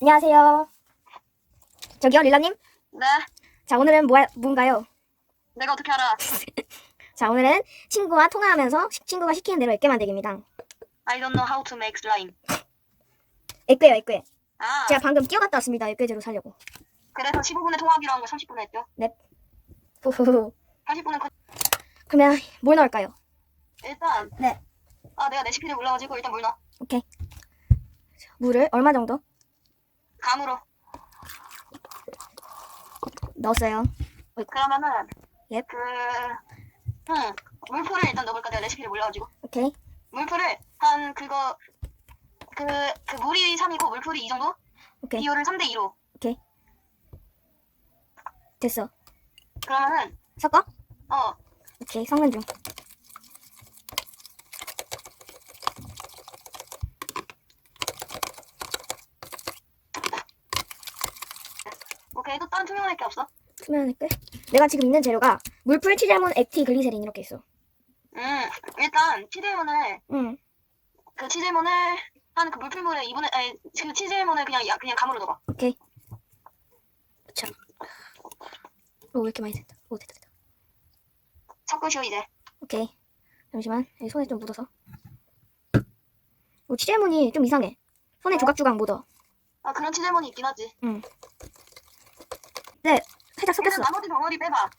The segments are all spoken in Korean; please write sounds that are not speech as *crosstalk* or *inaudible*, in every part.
안녕하세요. 저기요, 릴라님. 네. 자, 오늘은 뭐, 뭔가요? 내가 어떻게 알아? *laughs* 자, 오늘은 친구와 통화하면서 시- 친구가 시키는 대로 액괴 만들기입니다. I don't know how to make slime. 액괴요, 액괴. 아, 제가 방금 뛰어갔다 왔습니다. 액괴 재료 사려고. 그래서 15분에 통화하기로 한 거 30분에 했죠? 후후후. 40분은 그... 그러면 뭘 넣을까요? 일단 네. 아, 내가 레시피를 몰라가지고 일단 물 넣어. 물을 얼마 정도 감으로. 넣었어요? 그러면은 예. 그... 응. 물풀을 일단 넣어볼까? 내가 레시피를 몰라가지고. 오케이. 물풀을 한 그거 그, 그 물이 3이고 물풀이 2 정도? 오케이. 비율은 3대 2로. 됐어. 그러면은 섞어? 어 오케이. 섞는 중. 오케이 또 다른 투명할 투명 액괴? 내가 지금 있는 재료가 물풀, 치잘몬, 액티, 글리세린 이렇게 있어. 음 일단 치즈레몬을 응. 그 치즈레몬을 한 그 물풀물에 2분의 아니 그 치즈레몬을 그냥 야, 그냥 감으로 넣어봐. 오케이. 자. 오, 왜 이렇게 많이 됐다. 오, 됐다, 됐다. 섞으시오 이제. 오케이. 잠시만. 여기 손에 좀 묻어서. 오, 치잘몬이 좀 이상해. 손에 어? 조각조각 묻어. 아 그런 치즈레몬이 있긴 하지. 살짝 섞였어. 나머지 덩어리 빼봐.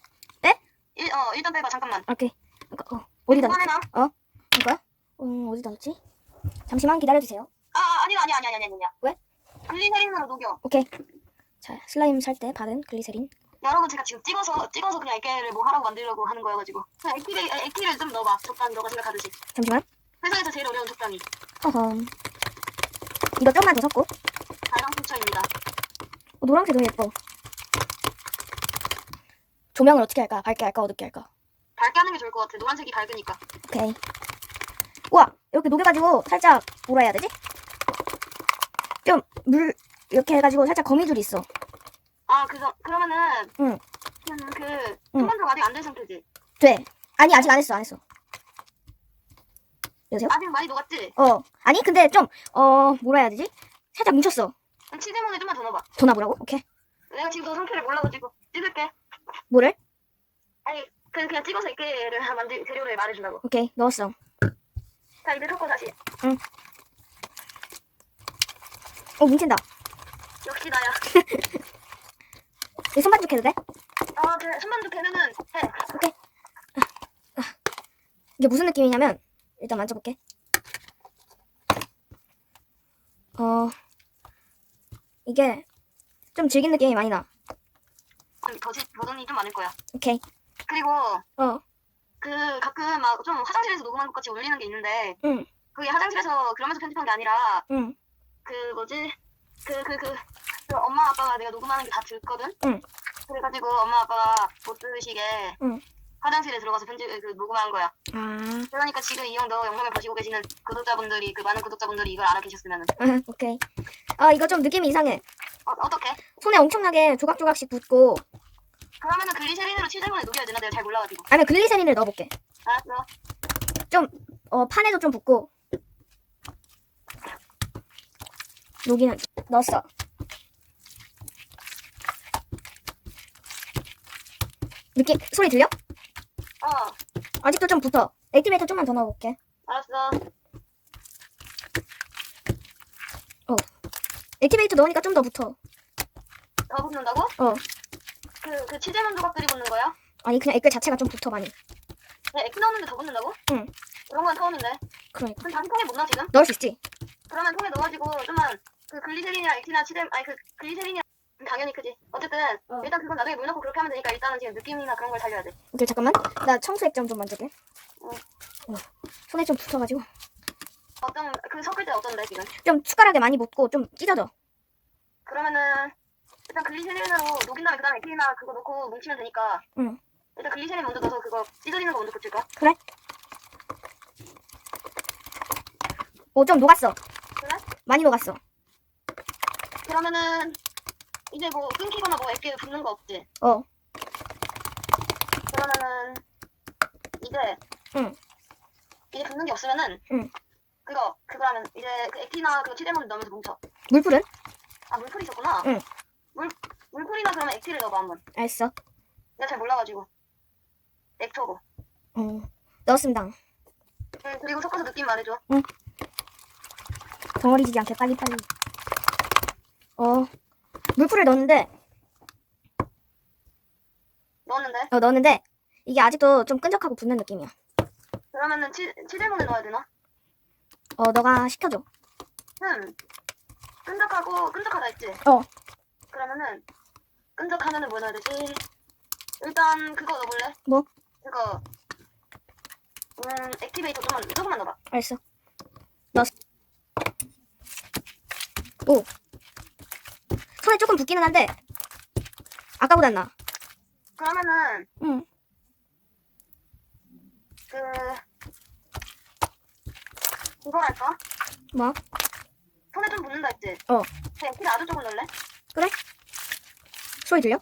빼? 일, 어 일단 빼봐 잠깐만. 오케이. 어, 어, 어디다 넣지? 그만해놔. 이거야? 음, 어디다 넣지? 잠시만 기다려주세요. 아 아니다 아니야 아니야 아니야 아니야. 왜? 글리세린으로 녹여. 오케이. 자, 슬라임 살때 받은 글리세린. 여러분 제가 지금 찍어서 찍어서 그냥 액계를 뭐 하라고 만들려고 하는 거여가지고 그냥 액기를 액기를 좀 넣어봐. 적당히 너가 생각하듯이. 잠시만. 세상에서 제일 어려운 적당히. 어허. 이거 좀만 더 섞고. 다양 포차입니다. 어, 노란색 너무 예뻐. 조명을 어떻게 할까? 밝게 할까? 어둡게 할까? 밝게 하는 게 좋을 것 같아. 노란색이 밝으니까. 오케이. 우와! 이렇게 녹여가지고 살짝 뭐라 해야 되지? 좀 물 이렇게 해가지고 살짝 거미줄이 있어. 아 그래서 그러면은 응. 음, 그 응. 한번도 아직 안 된 상태지. 돼. 아니 아직 안 했어 안 했어. 여보세요? 아직 많이 녹았지. 어. 아니 근데 좀 어 뭐라 해야 되지? 살짝 뭉쳤어. 그럼 치즈몬에 좀만 더 넣어봐. 더 나보라고? 오케이. 내가 지금 너 상태를 몰라가지고 찍을게. 뭐를? 아니 그 그냥 찍어서 액계를 만들 재료를 말해준다고. 오케이 넣었어. 자 이제 섞어 다시. 어 뭉친다. 역시 나야. *laughs* 이 손반죽 해도 돼? 아 그래 손만두 되면은 해. 이게 무슨 느낌이냐면 일단 만져볼게. 어 이게 좀 질긴 느낌이 많이 나. 더 버전이 좀 많을 거야. 오케이. 그리고 어. 그 가끔 막 좀 화장실에서 녹음한 것 같이 울리는 게 있는데 응. 그게 화장실에서 그러면서 편집한 게 아니라 응. 그 뭐지 그 그 그 엄마 아빠가 내가 녹음하는 게다 듣거든. 응. 그래가지고 엄마 아빠가 못 들으시게 응. 화장실에 들어가서 편집 그 녹음한 거야. 아 그러니까 지금 이 형도 영상을 보시고 계시는 구독자분들이 그 많은 구독자분들이 이걸 알아 계셨으면은 오케이. 아 이거 좀 느낌이 이상해. 어, 어떻게? 손에 엄청나게 조각조각씩 붙고 그러면은 글리세린으로 치즈몬에 녹여야 되나 내가 잘 몰라가지고. 아니면 글리세린을 넣어볼게. 알았어. 어 판에도 좀 붙고 여기는 넣었어. 느낌 소리 들려? 어, 아직도 좀 붙어. 액티베이터 좀만 더 넣어볼게. 알았어. 액티베이터 넣으니까 좀 더 붙어. 더 붓는다고? 어. 그, 그 치즈몬 조각들이 붓는 거야? 아니 그냥 액글 자체가 좀 붙어 많이. 네, 액기 넣었는데 더 붓는다고? 응. 그런 건 처음인데. 그러니까 그럼 다시 통에 못 넣어 지금? 넣을 수 있지. 그러면 통에 넣어가지고 좀만 그 글리세린이랑 액티나 치즈 아니 그 글리세린이랑 당연히 크지. 어쨌든 어. 일단 그건 나중에 물 넣고 그렇게 하면 되니까 일단은 지금 느낌이나 그런 걸 살려야 돼. 오케이 잠깐만. 나 청수액 좀좀 만져게. 어. 어. 손에 좀 붙어가지고 어떤 그 섞을 때 어떤데 지금? 좀 숟가락에 많이 묻고 좀 찢어져. 그러면은 일단 글리세린으로 녹인 다음에 그다음에 액티나 그거 넣고 뭉치면 되니까. 응. 일단 글리세린 먼저 넣어서 그거 찢어지는 거 먼저 붙일까? 어좀 녹았어. 그래? 많이 녹았어. 그러면은 이제 뭐 끊기거나 뭐 액기 붙는 거 없지? 어. 그러면은 이제 응. 이제 붙는 게 없으면은 응. 그거 그거 하면 이제 그 액티나 그 치즈몬 넣으면서 뭉쳐. 물풀은? 아 물풀이 있었구나. 응. 그러면 액티를 넣어봐 한번. 알았어. 내가 잘 몰라가지고. 액초고. 어, 넣었습니다. 응 그리고 섞어서 느낌 말해줘. 덩어리지지 않게 빨리빨리. 어, 물풀을 넣었는데, 넣었는데. 어, 넣었는데, 이게 아직도 좀 끈적하고 붙는 느낌이야. 그러면은 치 치즈몬을 넣어야 되나? 어, 너가 시켜줘. 응. 끈적하고 끈적하다 했지. 어. 그러면은 끈적하면은 뭐 넣어야 되지? 일단 그거 넣어볼래? 뭐? 그거. 음 액티베이터 조금만 조금만 넣어봐. 알았어. 넣었어. 오. 손에 조금 붓기는 한데, 아까보단 나. 그러면은 응. 그 이거랄까? 뭐? 손에 좀 묻는다 했지? 어. 그 액티를 아주 조금 넣을래? 소리 들려?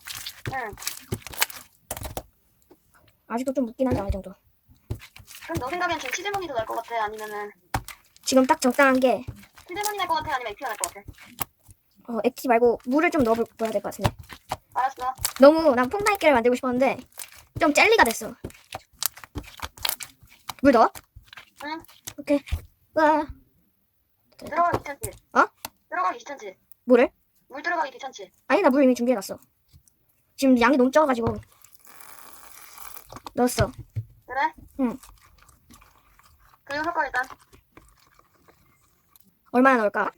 응. 아직도 좀 묻긴 한데, 어느 정도. 그럼 너 생각엔 지금 치즈몬이 더 나을 것 같아? 아니면은 지금 딱 적당한 게, 치즈몬이 날것 같아? 아니면 액티가 날것 같아? 어, 액티 말고 물을 좀 넣어봐야 될 것 같은데. 알았어. 너무 난 퐁당이끼를 만들고 싶었는데 좀 젤리가 됐어. 물 넣어? 응. 오케이. 와 들어가기 귀찮지? 어? 들어가기 귀찮지? 물을? 물 들어가기 귀찮지? 아니 나 물 이미 준비해놨어. 지금 양이 너무 적어가지고 넣었어. 그래? 응. 그리고 섞어 일단. 얼마나 넣을까?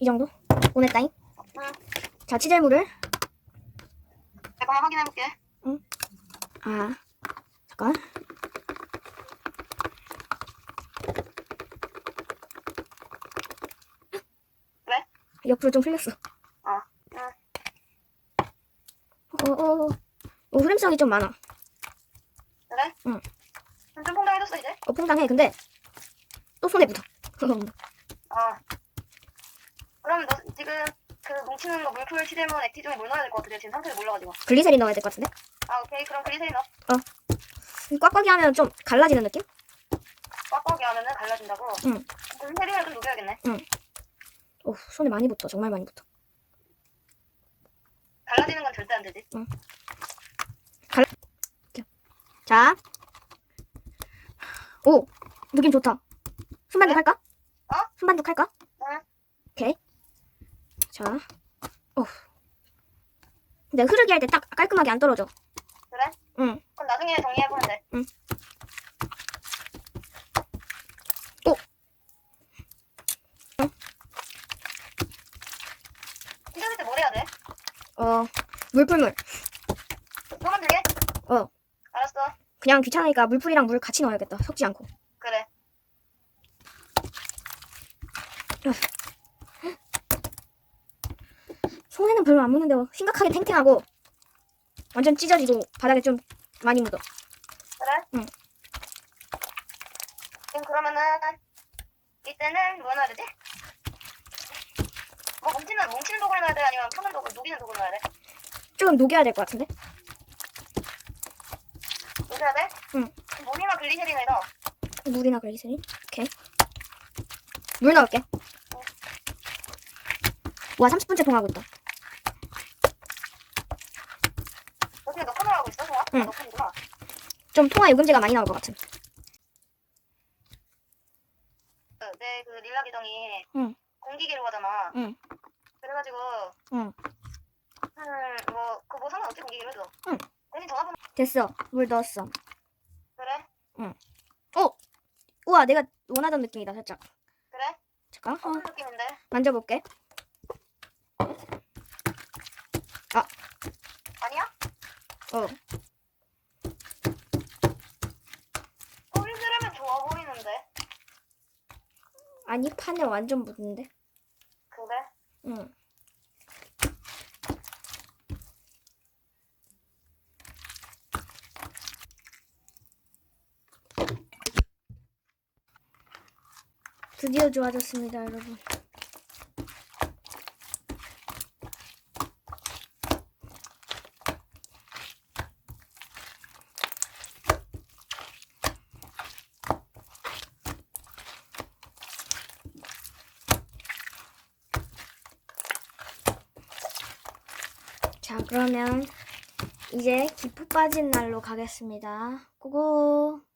이 정도? 보냈다잉. 응. 자 치젤물을 잠깐만 확인해볼게. 아 잠깐. 왜? 옆으로 좀 흘렸어. 어. 응. 어, 어, 어, 흐름성이 좀 많아. 그래? 응. 좀 퐁당해졌어 이제? 어, 퐁당해. 근데 또 손에 묻어. *laughs* 아. 그럼 너 지금 그 뭉치는 거 물풀 치즈몬 액티 중에 뭘 넣어야 될 것? 내가 지금 상태를 몰라가지고. 글리세린 넣어야 될 것 같은데? 아 오케이 그럼 글리세린 넣어. 꽉꽉이 하면 좀 갈라지는 느낌? 꽉꽉이 하면은 갈라진다고? 응. 글리세린을 좀 녹여야겠네. 어, 손에 많이 붙어. 정말 많이 붙어. 갈라지는 건 절대 안 되지. 자. 오, 느낌 좋다. 손반죽 할까? 어? 손반죽 할까? 응. 오케이. 자. 어. 근데 흐르기 할때 딱 깔끔하게 안 떨어져. 그래? 응. 그럼 나중에 정리해보면 돼. 응. 오. 응. 찢어질 때 뭘 해야 돼? 어, 물풀물. 또 만들게? 어. 알았어. 그냥 귀찮으니까 물풀이랑 물 같이 넣어야겠다. 섞지 않고. 그래. 손에는 별로 안 묻는데 심각하게 탱탱하고 완전 찢어지고 바닥에 좀 많이 묻어. 그래? 응. 지금 그러면은 이때는 뭐 넣어야 되지? 뭐 뭉치는 뭉치는 도구를 넣어야 돼? 아니면 푸는 도구, 녹이는 도구를 넣어야 돼? 조금 녹여야 될 것 같은데? 녹여야 돼? 응. 물이나 글리세린을 넣어. 물이나 글리세린? 오케이. 물 넣을게. 와, 30분째 통하고 있다. 너 지금 넣고 들어가고 있어, 좋아? 응. 아, 넣고이구나. 좀 통화 요금제가 많이 나올 것 같은. 내그 릴라 계정이 응. 공기계로 하잖아. 응. 그래가지고 응. 음, 뭐 그거 뭐 상관없지 공기계로 해도. 응. 대신 전화번호 됐어. 물 넣었어. 그래? 우와, 내가 원하던 느낌이다, 살짝. 그래? 잠깐. 어, 어떤 느낌인데? 만져볼게. 아니야? 어. 소리 들으면 좋아 보이는데. 아니, 판에 완전 묻는데. 그래? 응. 드디어 좋아졌습니다, 여러분. 자, 그러면 이제 기포 빠진 날로 가겠습니다. 고고!